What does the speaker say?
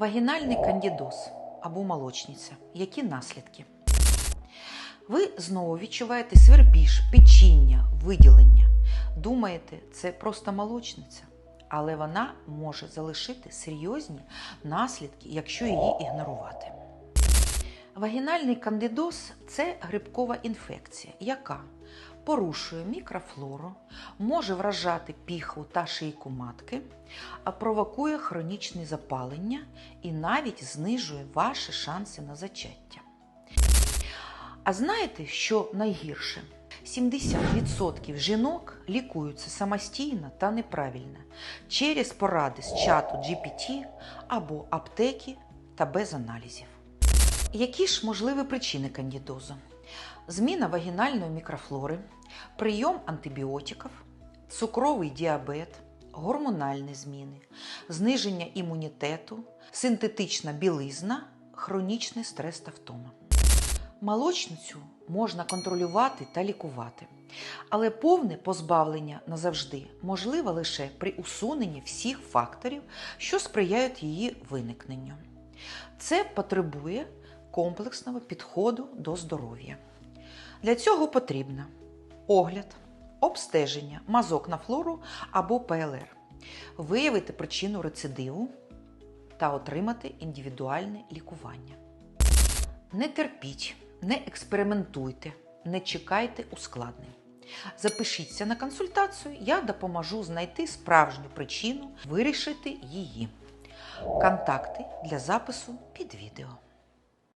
Вагінальний кандідоз або молочниця. Які наслідки? Ви знову відчуваєте свербіж, печіння, виділення. Думаєте, це просто молочниця, але вона може залишити серйозні наслідки, якщо її ігнорувати. Вагінальний кандидоз це грибкова інфекція, яка порушує мікрофлору, може вражати піхву та шийку матки, а провокує хронічне запалення і навіть знижує ваші шанси на зачаття. А знаєте, що найгірше? 70% жінок лікуються самостійно та неправильно через поради з чату GPT або аптеки та без аналізів. Які ж можливі причини кандідозу? Зміна вагінальної мікрофлори, прийом антибіотиків, цукровий діабет, гормональні зміни, зниження імунітету, синтетична білизна, хронічний стрес та втома. Молочницю можна контролювати та лікувати, але повне позбавлення назавжди можливе лише при усуненні всіх факторів, що сприяють її виникненню. Це потребує комплексного підходу до здоров'я. Для цього потрібно огляд, обстеження, мазок на флору або ПЛР, виявити причину рецидиву та отримати індивідуальне лікування. Не терпіть, не експериментуйте, не чекайте ускладнень. Запишіться на консультацію, я допоможу знайти справжню причину, вирішити її. Контакти для запису під відео.